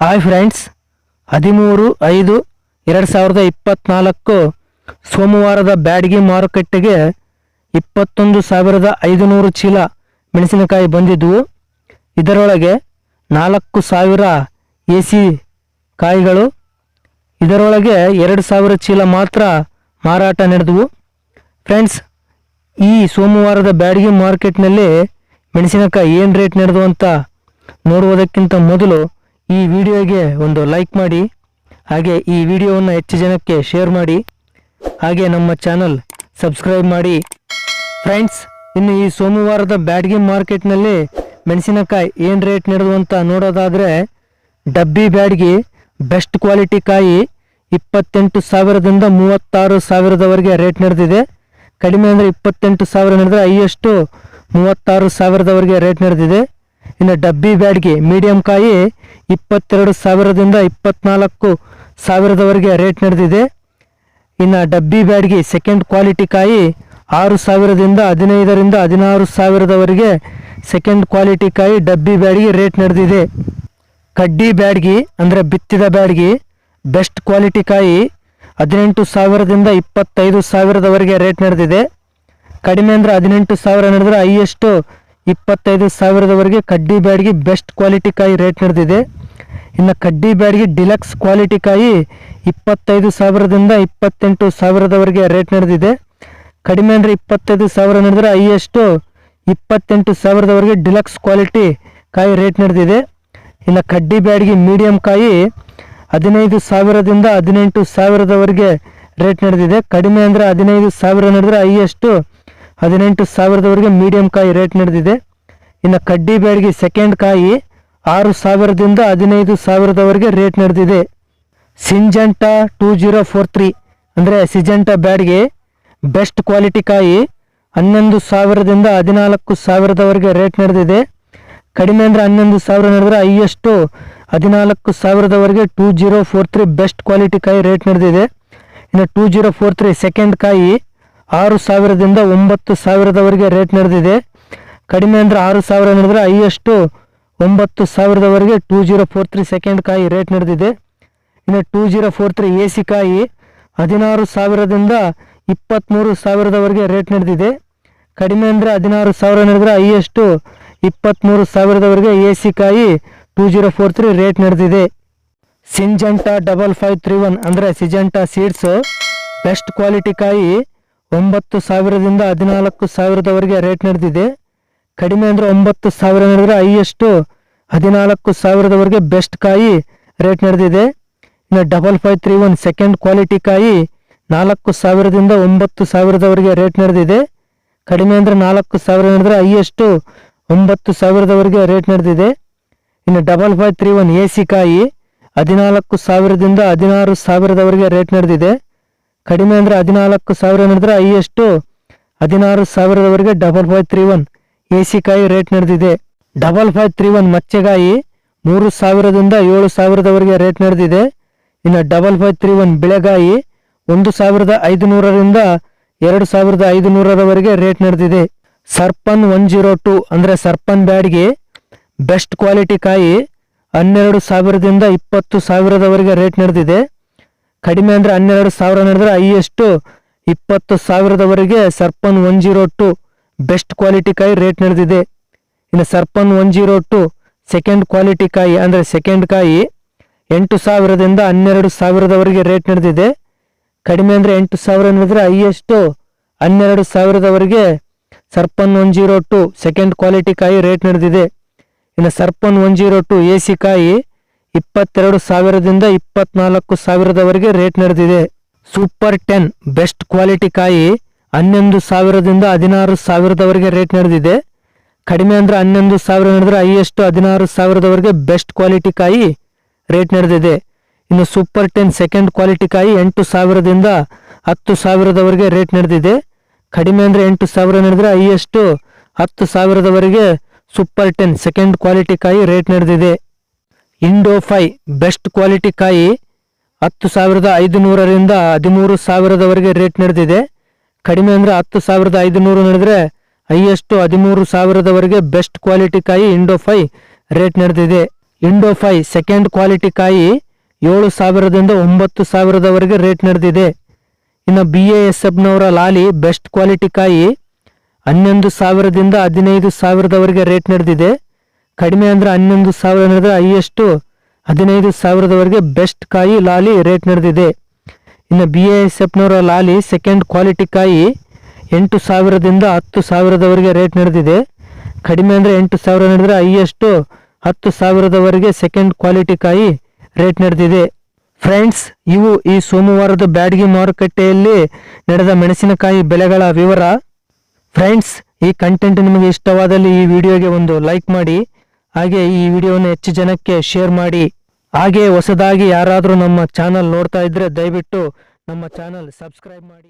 Hi friends ಹದಿಮೂರು, ಐದು, ಎರಡು ಸಾವಿರದ ಇಪ್ಪತ್ನಾಲ್ಕು ಸೋಮವಾರದ ಬ್ಯಾಡಗಿ ಮಾರುಕಟ್ಟೆಗೆ ಇಪ್ಪತ್ತೊಂದು ಸಾವಿರದ ಐದುನೂರು ಚೀಲ ಮೆಣಸಿನಕಾಯಿ ಬಂದಿದ್ದವು ಇದರೊಳಗೆ ನಾಲ್ಕು ಸಾವಿರ ಎ ಸಿ ಕಾಯಿಗಳು, ಇದರೊಳಗೆ ಎರಡು ಸಾವಿರ ಚೀಲ ಮಾತ್ರ ಮಾರಾಟ ನಡೆದವು. ಫ್ರೆಂಡ್ಸ್ ಈ ಸೋಮವಾರದ ಬ್ಯಾಡಗಿ ಮಾರ್ಕೆಟ್ನಲ್ಲಿ ಮೆಣಸಿನಕಾಯಿ ಏನು ರೇಟ್ ನಡೆದು ಅಂತ ನೋಡುವುದಕ್ಕಿಂತ ಮೊದಲು ಈ ವಿಡಿಯೋಗೆ ಒಂದು ಲೈಕ್ ಮಾಡಿ, ಹಾಗೆ ಈ ವಿಡಿಯೋವನ್ನು ಹೆಚ್ಚು ಜನಕ್ಕೆ ಶೇರ್ ಮಾಡಿ, ಹಾಗೆ ನಮ್ಮ ಚಾನಲ್ ಸಬ್ಸ್ಕ್ರೈಬ್ ಮಾಡಿ. ಫ್ರೆಂಡ್ಸ್, ಇನ್ನು ಈ ಸೋಮವಾರದ ಬ್ಯಾಡ್ಗೆ ಮಾರ್ಕೆಟ್ನಲ್ಲಿ ಮೆಣಸಿನಕಾಯಿ ಏನು ರೇಟ್ ನಡೆದು ಅಂತ ನೋಡೋದಾದರೆ, ಡಬ್ಬಿ ಬ್ಯಾಡ್ಗೆ, ಬೆಸ್ಟ್ ಕ್ವಾಲಿಟಿ ಕಾಯಿ ಇಪ್ಪತ್ತೆಂಟು ಸಾವಿರದಿಂದ ಮೂವತ್ತಾರು ಸಾವಿರದವರೆಗೆ ರೇಟ್ ನಡೆದಿದೆ. ಕಡಿಮೆ ಅಂದರೆ ಇಪ್ಪತ್ತೆಂಟು ಸಾವಿರ ನಡೆದರೆ ಐಯಷ್ಟು ಮೂವತ್ತಾರು ಸಾವಿರದವರೆಗೆ ರೇಟ್ ನಡೆದಿದೆ. ಇನ್ನು ಡಬ್ಬಿ ಬ್ಯಾಡ್ಗೆ ಮೀಡಿಯಂ ಕಾಯಿ ಇಪ್ಪತ್ತೆರಡು ಸಾವಿರದಿಂದ ಇಪ್ಪತ್ನಾಲ್ಕು ಸಾವಿರದವರೆಗೆ ರೇಟ್ ನಡೆದಿದೆ. ಇನ್ನು ಡಬ್ಬಿ ಬ್ಯಾಡ್ಗೆ ಸೆಕೆಂಡ್ ಕ್ವಾಲಿಟಿ ಕಾಯಿ ಆರು ಸಾವಿರದಿಂದ ಹದಿನೈದರಿಂದ ಹದಿನಾರು ಸಾವಿರದವರೆಗೆ ಸೆಕೆಂಡ್ ಕ್ವಾಲಿಟಿ ಕಾಯಿ ಡಬ್ಬಿ ಬ್ಯಾಡ್ಗೆ ರೇಟ್ ನಡೆದಿದೆ. ಕಡ್ಡಿ ಬ್ಯಾಡ್ಗಿ ಅಂದರೆ ಬಿತ್ತಿದ ಬ್ಯಾಡ್ಗಿ ಬೆಸ್ಟ್ ಕ್ವಾಲಿಟಿ ಕಾಯಿ ಹದಿನೆಂಟು ಸಾವಿರದಿಂದ ಇಪ್ಪತ್ತೈದು ಸಾವಿರದವರೆಗೆ ರೇಟ್ ನಡೆದಿದೆ. ಕಡಿಮೆ ಅಂದರೆ ಹದಿನೆಂಟು ಸಾವಿರ ನಡೆದ್ರೆ ಹೈಯೆಸ್ಟು ಇಪ್ಪತ್ತೈದು ಸಾವಿರದವರೆಗೆ ಕಡ್ಡಿ ಬ್ಯಾಡ್ಗಿ ಬೆಸ್ಟ್ ಕ್ವಾಲಿಟಿ ಕಾಯಿ ರೇಟ್ ನಡೆದಿದೆ. ಇನ್ನು ಕಡ್ಡಿ ಬ್ಯಾಡಿಗೆ ಡಿಲಕ್ಸ್ ಕ್ವಾಲಿಟಿ ಕಾಯಿ ಇಪ್ಪತ್ತೈದು ಸಾವಿರದಿಂದ ಇಪ್ಪತ್ತೆಂಟು ಸಾವಿರದವರೆಗೆ ರೇಟ್ ನಡೆದಿದೆ. ಕಡಿಮೆ ಅಂದರೆ ಇಪ್ಪತ್ತೈದು ಸಾವಿರ ನಡೆದರೆ ಹೈಯೆಸ್ಟು ಇಪ್ಪತ್ತೆಂಟು ಸಾವಿರದವರೆಗೆ ಡಿಲಕ್ಸ್ ಕ್ವಾಲಿಟಿ ಕಾಯಿ ರೇಟ್ ನಡೆದಿದೆ. ಇನ್ನು ಕಡ್ಡಿ ಬ್ಯಾಡಿಗೆ ಮೀಡಿಯಂ ಕಾಯಿ ಹದಿನೈದು ಸಾವಿರದಿಂದ ಹದಿನೆಂಟು ಸಾವಿರದವರೆಗೆ ರೇಟ್ ನಡೆದಿದೆ. ಕಡಿಮೆ ಅಂದರೆ ಹದಿನೈದು ಸಾವಿರ ನಡೆದರೆ ಹೈಯೆಸ್ಟು ಹದಿನೆಂಟು ಸಾವಿರದವರೆಗೆ ಮೀಡಿಯಂ ಕಾಯಿ ರೇಟ್ ನಡೆದಿದೆ. ಇನ್ನು ಕಡ್ಡಿ ಬ್ಯಾಡಿಗೆ ಸೆಕೆಂಡ್ ಕಾಯಿ ಆರು ಸಾವಿರದಿಂದ ಹದಿನೈದು ಸಾವಿರದವರೆಗೆ ರೇಟ್ ನಡೆದಿದೆ. Syngenta two zero four three ಅಂದರೆ ಸಿಜೆಂಟಾ ಬ್ಯಾಡ್ಗೆ ಬೆಸ್ಟ್ ಕ್ವಾಲಿಟಿ ಕಾಯಿ ಹನ್ನೊಂದು ಸಾವಿರದಿಂದ ಹದಿನಾಲ್ಕು ಸಾವಿರದವರೆಗೆ ರೇಟ್ ನಡೆದಿದೆ. ಕಡಿಮೆ ಅಂದರೆ ಹನ್ನೊಂದು ಸಾವಿರ ನಡೆದರೆ ಹೈಯೆಸ್ಟು ಹದಿನಾಲ್ಕು ಸಾವಿರದವರೆಗೆ two zero four three best quality ಕಾಯಿ ರೇಟ್ ನಡೆದಿದೆ. ಇನ್ನು two zero four three second ಕಾಯಿ ಆರು ಸಾವಿರದಿಂದ ಒಂಬತ್ತು ಸಾವಿರದವರೆಗೆ ರೇಟ್ ನಡೆದಿದೆ. ಕಡಿಮೆ ಅಂದರೆ ಆರು ಸಾವಿರ ನಡೆದರೆ ಹೈಯೆಸ್ಟು ಒಂಬತ್ತು ಸಾವಿರದವರೆಗೆ two zero four three second ಕಾಯಿ ರೇಟ್ ನಡೆದಿದೆ. ಇನ್ನು two zero four three A C ಕಾಯಿ ಹದಿನಾರು ಸಾವಿರದಿಂದ ಇಪ್ಪತ್ತ್ಮೂರು ಸಾವಿರದವರೆಗೆ ರೇಟ್ ನಡೆದಿದೆ. ಕಡಿಮೆ ಅಂದರೆ ಹದಿನಾರು ಸಾವಿರ ನಡೆದರೆ ಹೈಯೆಸ್ಟು ಇಪ್ಪತ್ತ್ಮೂರು ಸಾವಿರದವರೆಗೆ ಎ ಸಿ ಕಾಯಿ two zero four three rate ನಡೆದಿದೆ. Syngenta double five three one ಅಂದರೆ ಸಿಜಂಟಾ ಸೀಡ್ಸು ಬೆಸ್ಟ್ ಕ್ವಾಲಿಟಿ ಕಾಯಿ ಒಂಬತ್ತು ಸಾವಿರದಿಂದ ಹದಿನಾಲ್ಕು ಸಾವಿರದವರೆಗೆ ರೇಟ್ ನಡೆದಿದೆ. ಕಡಿಮೆ ಅಂದರೆ ಒಂಬತ್ತು ಸಾವಿರ ನಡೆದ್ರೆ ಹೈಯೆಸ್ಟು ಹದಿನಾಲ್ಕು ಸಾವಿರದವರೆಗೆ ಬೆಸ್ಟ್ ಕಾಯಿ ರೇಟ್ ನಡೆದಿದೆ. ಇನ್ನು double five three one second quality ಕಾಯಿ ನಾಲ್ಕು ಸಾವಿರದಿಂದ ಒಂಬತ್ತು ಸಾವಿರದವರೆಗೆ ರೇಟ್ ನಡೆದಿದೆ. ಕಡಿಮೆ ಅಂದರೆ ನಾಲ್ಕು ಸಾವಿರ ನಡೆದ್ರೆ ಹೈಯೆಸ್ಟು ಒಂಬತ್ತು ಸಾವಿರದವರೆಗೆ ರೇಟ್ ನಡೆದಿದೆ. ಇನ್ನು double five three one A C ಕಾಯಿ ಹದಿನಾಲ್ಕು ಸಾವಿರದಿಂದ ಹದಿನಾರು ಸಾವಿರದವರೆಗೆ ರೇಟ್ ನಡೆದಿದೆ. ಕಡಿಮೆ ಅಂದರೆ ಹದಿನಾಲ್ಕು ಸಾವಿರ ನಡೆದ್ರೆ ಹೈಯೆಸ್ಟು ಹದಿನಾರು ಸಾವಿರದವರೆಗೆ double five three one A C ಕಾಯಿ ರೇಟ್ ನಡೆದಿದೆ. ಡಬಲ್ ಫೈವ್ ತ್ರೀ ಒನ್ ಮಚ್ಚೆಗಾಯಿ ಮೂರು ಸಾವಿರದಿಂದ ಏಳು ಸಾವಿರದವರೆಗೆ ರೇಟ್ ನಡೆದಿದೆ. ಇನ್ನು ಡಬಲ್ ಫೈವ್ ತ್ರೀ ಒನ್ ಬೆಳೆಗಾಯಿ ಒಂದು ಸಾವಿರದ ಐದು ನೂರರಿಂದ ಎರಡು ಸಾವಿರದ ಐದು ನೂರರವರೆಗೆ ರೇಟ್ ನಡೆದಿದೆ. ಸರ್ಪನ್ ಒನ್ ಜೀರೋ ಟು ಅಂದರೆ ಸರ್ಪನ್ ಬ್ಯಾಡ್ಗೆ ಬೆಸ್ಟ್ ಕ್ವಾಲಿಟಿ ಕಾಯಿ ಹನ್ನೆರಡು ಸಾವಿರದಿಂದ ಇಪ್ಪತ್ತು ಸಾವಿರದವರೆಗೆ ರೇಟ್ ನಡೆದಿದೆ. ಕಡಿಮೆ ಅಂದರೆ ಹನ್ನೆರಡು ಸಾವಿರ ನಡೆದ್ರೆ ಹೈಯೆಸ್ಟು ಇಪ್ಪತ್ತು ಸಾವಿರದವರೆಗೆ Sarpan one zero two best quality ಕಾಯಿ ರೇಟ್ ನಡೆದಿದೆ. ಇನ್ನು Sarpan one zero two second quality ಕಾಯಿ ಅಂದರೆ ಸೆಕೆಂಡ್ ಕಾಯಿ ಎಂಟು ಸಾವಿರದಿಂದ ಹನ್ನೆರಡು ಸಾವಿರದವರೆಗೆ ರೇಟ್ ನಡೆದಿದೆ. ಕಡಿಮೆ ಅಂದರೆ ಎಂಟು ಸಾವಿರ ನಡೆದರೆ ಹೈಯೆಸ್ಟು ಹನ್ನೆರಡು ಸಾವಿರದವರೆಗೆ Sarpan one zero two second quality ಕಾಯಿ ರೇಟ್ ನಡೆದಿದೆ. ಇನ್ನು Sarpan one zero two A C ಕಾಯಿ ಇಪ್ಪತ್ತೆರಡು ಸಾವಿರದಿಂದ ಇಪ್ಪತ್ನಾಲ್ಕು ಸಾವಿರದವರೆಗೆ ರೇಟ್ ನಡೆದಿದೆ. ಸೂಪರ್ ಟೆನ್ ಬೆಸ್ಟ್ ಕ್ವಾಲಿಟಿ ಕಾಯಿ ಹನ್ನೊಂದು ಸಾವಿರದಿಂದ ಹದಿನಾರು ಸಾವಿರದವರೆಗೆ ರೇಟ್ ನಡೆದಿದೆ. ಕಡಿಮೆ ಅಂದರೆ ಹನ್ನೊಂದು ಸಾವಿರ ನಡೆದ್ರೆ ಹೈಯೆಸ್ಟು ಹದಿನಾರು ಸಾವಿರದವರೆಗೆ ಬೆಸ್ಟ್ ಕ್ವಾಲಿಟಿ ಕಾಯಿ ರೇಟ್ ನಡೆದಿದೆ. ಇನ್ನು ಸೂಪರ್ ಟೆನ್ ಸೆಕೆಂಡ್ ಕ್ವಾಲಿಟಿ ಕಾಯಿ ಎಂಟು ಸಾವಿರದಿಂದ ಹತ್ತು ಸಾವಿರದವರೆಗೆ ರೇಟ್ ನಡೆದಿದೆ. ಕಡಿಮೆ ಅಂದರೆ ಎಂಟು ಸಾವಿರ ನಡೆದರೆ ಹೈಯೆಸ್ಟು ಹತ್ತು ಸಾವಿರದವರೆಗೆ ಸೂಪರ್ ಟೆನ್ ಸೆಕೆಂಡ್ ಕ್ವಾಲಿಟಿ ಕಾಯಿ ರೇಟ್ ನಡೆದಿದೆ. ಇಂಡೋ ಫೈ ಬೆಸ್ಟ್ ಕ್ವಾಲಿಟಿ ಕಾಯಿ ಹತ್ತು ಸಾವಿರದ ಐದು ನೂರರಿಂದ ಹದಿಮೂರು ಸಾವಿರದವರೆಗೆ ರೇಟ್ ನಡೆದಿದೆ. ಕಡಿಮೆ ಅಂದರೆ ಹತ್ತು ಸಾವಿರದ ಐದುನೂರು ನಡೆದ್ರೆ ಹೈಯೆಸ್ಟು ಹದಿಮೂರು ಸಾವಿರದವರೆಗೆ ಬೆಸ್ಟ್ ಕ್ವಾಲಿಟಿ ಕಾಯಿ ಇಂಡೋ ಫೈ ರೇಟ್ ನಡೆದಿದೆ. ಇಂಡೋಫೈ ಸೆಕೆಂಡ್ ಕ್ವಾಲಿಟಿ ಕಾಯಿ ಏಳು ಸಾವಿರದಿಂದ ಒಂಬತ್ತು ಸಾವಿರದವರೆಗೆ ರೇಟ್ ನಡೆದಿದೆ. ಇನ್ನು ಬಿ ಎ ಎಸ್ ಎಫ್ನವರ ಲಾಲಿ ಬೆಸ್ಟ್ ಕ್ವಾಲಿಟಿ ಕಾಯಿ ಹನ್ನೊಂದು ಸಾವಿರದಿಂದ ಹದಿನೈದು ಸಾವಿರದವರೆಗೆ ರೇಟ್ ನಡೆದಿದೆ. ಕಡಿಮೆ ಅಂದರೆ ಹನ್ನೊಂದು ಸಾವಿರ ನಡೆದರೆ ಹೈಯೆಸ್ಟು ಹದಿನೈದು ಸಾವಿರದವರೆಗೆ ಬೆಸ್ಟ್ ಕಾಯಿ ಲಾಲಿ ರೇಟ್ ನಡೆದಿದೆ. ಇನ್ನು ಬಿ ಎಸ್ ಎಫ್ನವರ ಲಾಲಿ ಸೆಕೆಂಡ್ ಕ್ವಾಲಿಟಿ ಕಾಯಿ ಎಂಟು ಸಾವಿರದಿಂದ ಹತ್ತು ಸಾವಿರದವರೆಗೆ ರೇಟ್ ನಡೆದಿದೆ. ಕಡಿಮೆ ಅಂದರೆ ಎಂಟು ಸಾವಿರ ನಡೆದರೆ ಹೈಯೆಸ್ಟು ಹತ್ತು ಸಾವಿರದವರೆಗೆ ಸೆಕೆಂಡ್ ಕ್ವಾಲಿಟಿ ಕಾಯಿ ರೇಟ್ ನಡೆದಿದೆ. ಫ್ರೆಂಡ್ಸ್ ಇವು ಈ ಸೋಮವಾರದ ಬ್ಯಾಡಗಿ ಮಾರುಕಟ್ಟೆಯಲ್ಲಿ ನಡೆದ ಮೆಣಸಿನಕಾಯಿ ಬೆಲೆಗಳ ವಿವರ. ಫ್ರೆಂಡ್ಸ್ ಈ ಕಂಟೆಂಟ್ ನಿಮಗೆ ಇಷ್ಟವಾದಲ್ಲಿ ಈ ವಿಡಿಯೋಗೆ ಒಂದು ಲೈಕ್ ಮಾಡಿ. ಹಾಗೆ ಈ ವಿಡಿಯೋವನ್ನು ಹೆಚ್ಚು ಜನಕ್ಕೆ ಶೇರ್ ಮಾಡಿ. ಹಾಗೆ ಹೊಸದಾಗಿ ಯಾರಾದರೂ ನಮ್ಮ ಚಾನಲ್ ನೋಡ್ತಾ ಇದ್ರೆ ದಯವಿಟ್ಟು ನಮ್ಮ ಚಾನಲ್ ಸಬ್ಸ್ಕ್ರೈಬ್ ಮಾಡಿ.